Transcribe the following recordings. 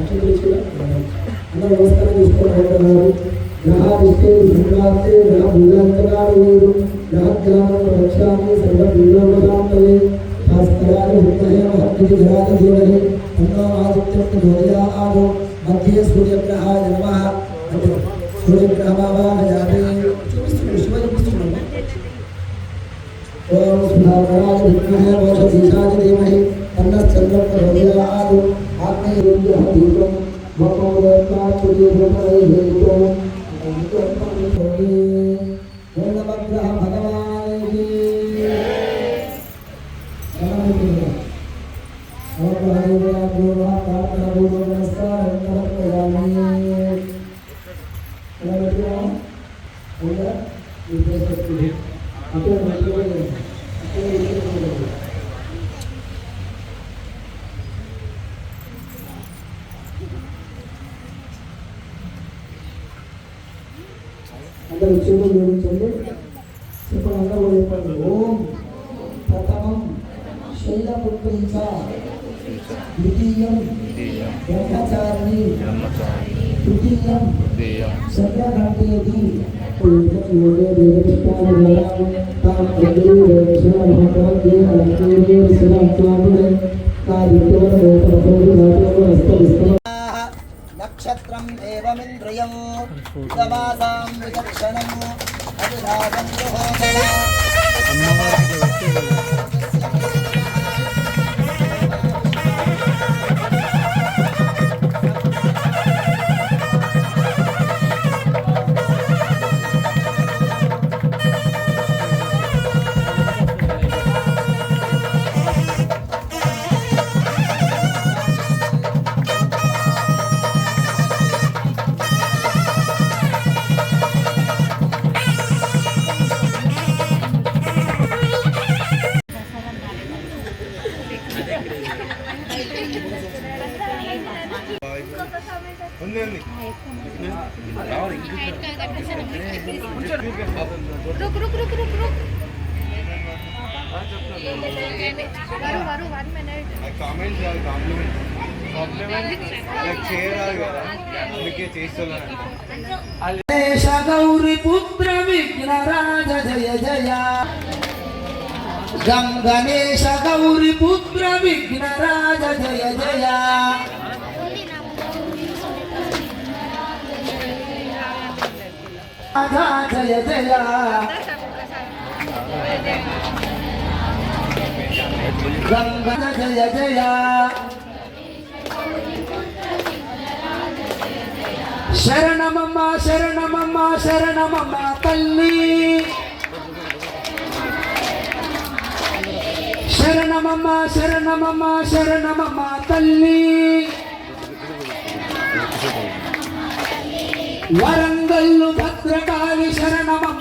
అక్షంత తీసుకున్నా అన్న వ్యవస్థను తీసుకోవాలన్నారు గ్రహాదిష్టే సంక్రాంతి గ్రహ భూలంకరాలు వేరు గ్రహజ్ఞానం రక్షామి సర్వ భూలోకశాంతయే భాస్కరాయ విద్మహే ధరాజ ధీమహి తన్నో ఆదిత్యం ప్రచోదయామాదో సూర్యగ్రహాయ నమః. అంటే సూర్యగ్రహమావాహయామి చూపిస్తున్నాడు శివ చూపిస్తున్నాడు ఓం స్నాగరాజ విద్మహే మోషధీశాయ ధీమహి తన్నశ్చంద్రం ప్రచోదయామాదో आपने ये जो है तो बहुत बहुत बात तुझे बता अन्नैरञ्जहतीतं वपोदत्तात्पुरीभृतैहेतुं तो भगवान् Okay, చెప్పండి ఓం ప్రథమం శైలపుత్రించ ద్వితీయం బ్రహ్మచారిణి తృతీయం చంద్రఘంటేది నక్షత్రం ఏవమింద్రియం ఇదమాసాం విచక్షణం అభిలాషం అమ్మవారికి रुक रुक रुक रुक रुक वरु वरु वन मिनट కామెంట్ చేయాలి కాంప్లిమెంట్ కాంప్లిమెంట్ లైక్ చేయరాదు కదా అందుకే చేస్తున్నాను గణేశ గౌరి పుత్ర విఘ్నరాజ జయ జయ गङ्गणेश गौरिपुत्र विघ्नराज जय जया। राधा जय जया। गङ्गण जय जया। शरणमम्मा शरणमम्मा शरणमम्मा, तल्ली। శరణమమ్మ శరణమమ్మ శరణమమ్మ తల్లి. వరంగల్లు భద్రకాళి శరణమమ్మ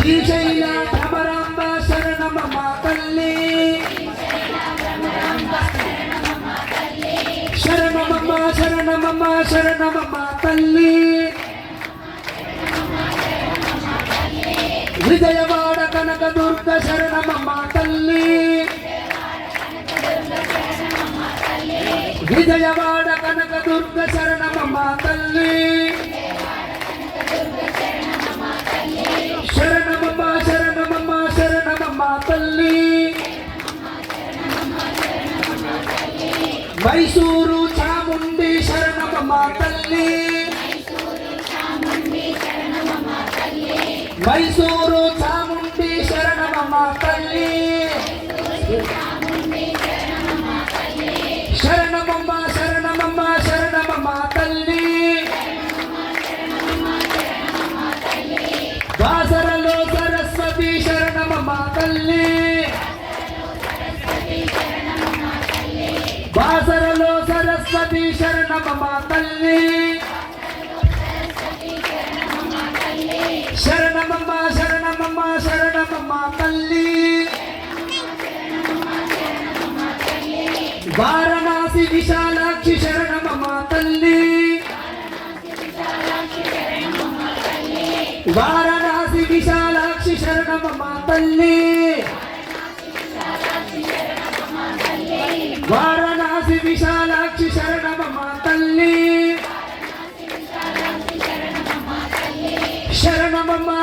శ్రీశైల భ్రమరాంబ శరణమమ్మ తల్లి. శరణమమ్మ శరణమమ్మ శరణమమ్మ తల్లి. విజయవాడ కనక దుర్గ శరణమమ్మ తల్లి. విజయవాడ కనక దుర్గ శరణమమ్మ తల్లి. మైసూరు చాముండి శరణమమ్మ తల్లి. మైసూరు చాముండి శరణమమ్మ తల్లి. బాసరలో సరస్వతి శరణమమ్మ తల్లి. శరణమమ్మ శరణమమ్మ శరణమమ్మ తల్లి. వారణాసి విశాలాక్షి శరణమమ్మ తల్లి. వారణాసి విశాలాక్షి శరణమమ్మ తల్లి.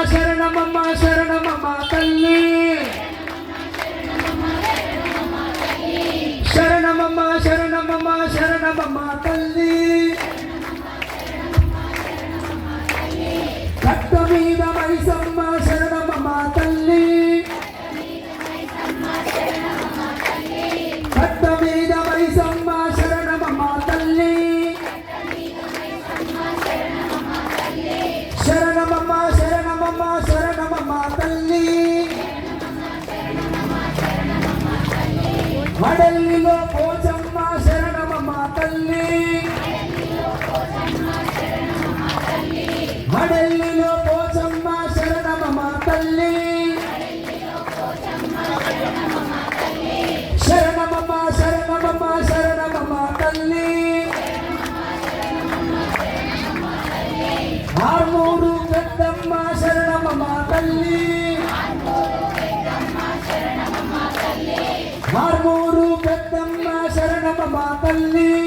శరణమమ్మ శరణమమ్మ తల్లి. శరణమమ్మ శరణమమ్మ శరణమమ్మ తల్లి. తల్లి ఆర్మూరు పెద్దమ్మ శరణమమ్మ తల్లి. ఆర్మూరు పెద్దమ్మ శరణమమ్మ తల్లి.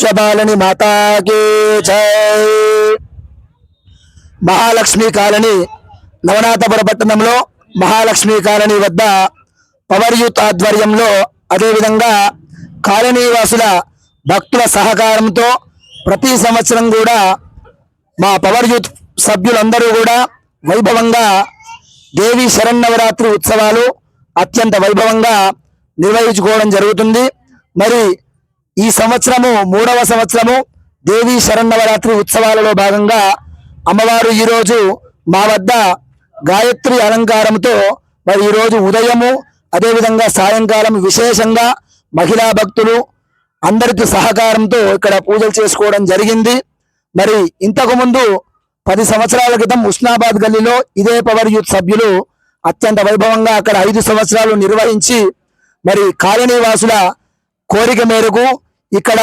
విశ్వపాలని మాతాకి జై. మహాలక్ష్మి కాలనీ నవనాథపుర పట్టణంలో మహాలక్ష్మి కాలనీ వద్ద పవర్ యూత్ ఆధ్వర్యంలో అదేవిధంగా కాలనీ వాసుల భక్తుల సహకారంతో ప్రతి సంవత్సరం కూడా మా పవర్ యూత్ సభ్యులందరూ కూడా వైభవంగా దేవి శరన్నవరాత్రి ఉత్సవాలు అత్యంత వైభవంగా నిర్వహించుకోవడం జరుగుతుంది. మరి ఈ సంవత్సరము మూడవ సంవత్సరము దేవి శరన్నవరాత్రి ఉత్సవాలలో భాగంగా అమ్మవారు ఈరోజు మా వద్ద గాయత్రి అలంకారంతో మరి ఈరోజు ఉదయము అదేవిధంగా సాయంకాలం విశేషంగా మహిళా భక్తులు అందరికి సహకారంతో ఇక్కడ పూజలు చేసుకోవడం జరిగింది. మరి ఇంతకుముందు పది సంవత్సరాల క్రితం ఉస్నాబాద్ గల్లీలో ఇదే పవర్ యూత్ సభ్యులు అత్యంత వైభవంగా అక్కడ ఐదు సంవత్సరాలు నిర్వహించి మరి కాలనీ వాసుల కోరిక మేరకు ఇక్కడ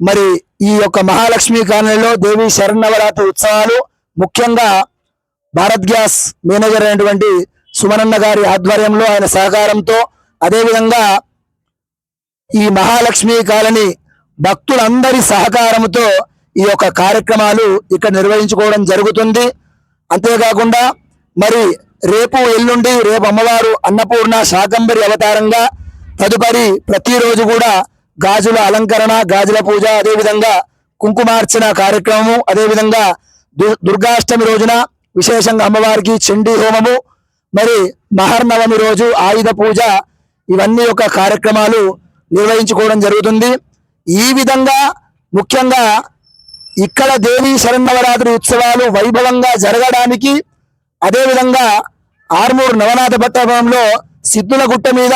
మరి ఈ యొక్క మహాలక్ష్మి కాలనీలో దేవి శరణవరాత్రి ఉత్సవాలు ముఖ్యంగా భారత్ గ్యాస్ మేనేజర్ అయినటువంటి సుమనన్న గారి ఆధ్వర్యంలో ఆయన సహకారంతో అదేవిధంగా ఈ మహాలక్ష్మి కాలనీ భక్తులందరి సహకారంతో ఈ యొక్క కార్యక్రమాలు ఇక్కడ నిర్వహించుకోవడం జరుగుతుంది. అంతేకాకుండా మరి రేపు ఎల్లుండి రేపు అమ్మవారు అన్నపూర్ణ శాకంబరి అవతారంగా తదుపరి ప్రతిరోజు కూడా గాజుల అలంకరణ గాజుల పూజ అదేవిధంగా కుంకుమార్చన కార్యక్రమము అదేవిధంగా దు- దుర్గాష్టమి రోజున విశేషంగా అమ్మవారికి చండీ హోమము మరి మహర్నవమి రోజు ఆయుధ పూజ ఇవన్నీ యొక్క కార్యక్రమాలు నిర్వహించుకోవడం జరుగుతుంది. ఈ విధంగా ముఖ్యంగా ఇక్కడ దేవీ శరన్నవరాత్రి ఉత్సవాలు వైభవంగా జరగడానికి అదేవిధంగా ఆర్మూర్ నవనాథ పట్టణంలో సిద్ధుల గుట్ట మీద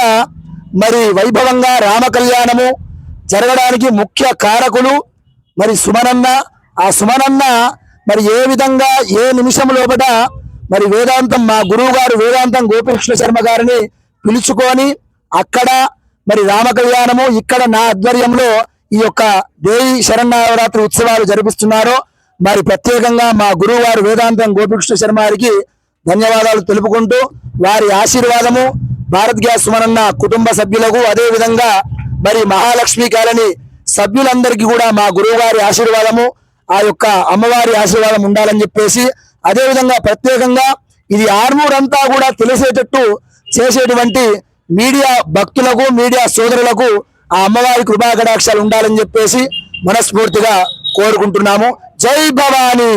మరి వైభవంగా రామ కళ్యాణము జరగడానికి ముఖ్య కారకులు మరి సుమనన్న. ఆ సుమనన్న మరి ఏ విధంగా ఏ నిమిషం లోపల మరి వేదాంతం మా గురువు గారు వేదాంతం గోపీకృష్ణ శర్మ గారిని పిలుచుకొని అక్కడ మరి రామ కళ్యాణము ఇక్కడ నా ఆధ్వర్యంలో ఈ యొక్క దేవి శరణవరాత్రి ఉత్సవాలు జరిపిస్తున్నారు. మరి ప్రత్యేకంగా మా గురువు గారు వేదాంతం గోపీకృష్ణ శర్మ గారికి ధన్యవాదాలు తెలుపుకుంటూ వారి ఆశీర్వాదము భారత్ గ్యాస్ సుమనన్న కుటుంబ సభ్యులకు అదేవిధంగా మరి మహాలక్ష్మి కాలనీ సభ్యులందరికీ కూడా మా గురువు గారి ఆశీర్వాదము ఆ యొక్క అమ్మవారి ఆశీర్వాదం ఉండాలని చెప్పేసి అదేవిధంగా ప్రత్యేకంగా ఇది ఆర్మూర్ అంతా కూడా తెలిసేటట్టు చేసేటువంటి మీడియా భక్తులకు మీడియా సోదరులకు ఆ అమ్మవారి కృపాకటాక్షాలు ఉండాలని చెప్పేసి మనస్ఫూర్తిగా కోరుకుంటున్నాము. జై భవానీ!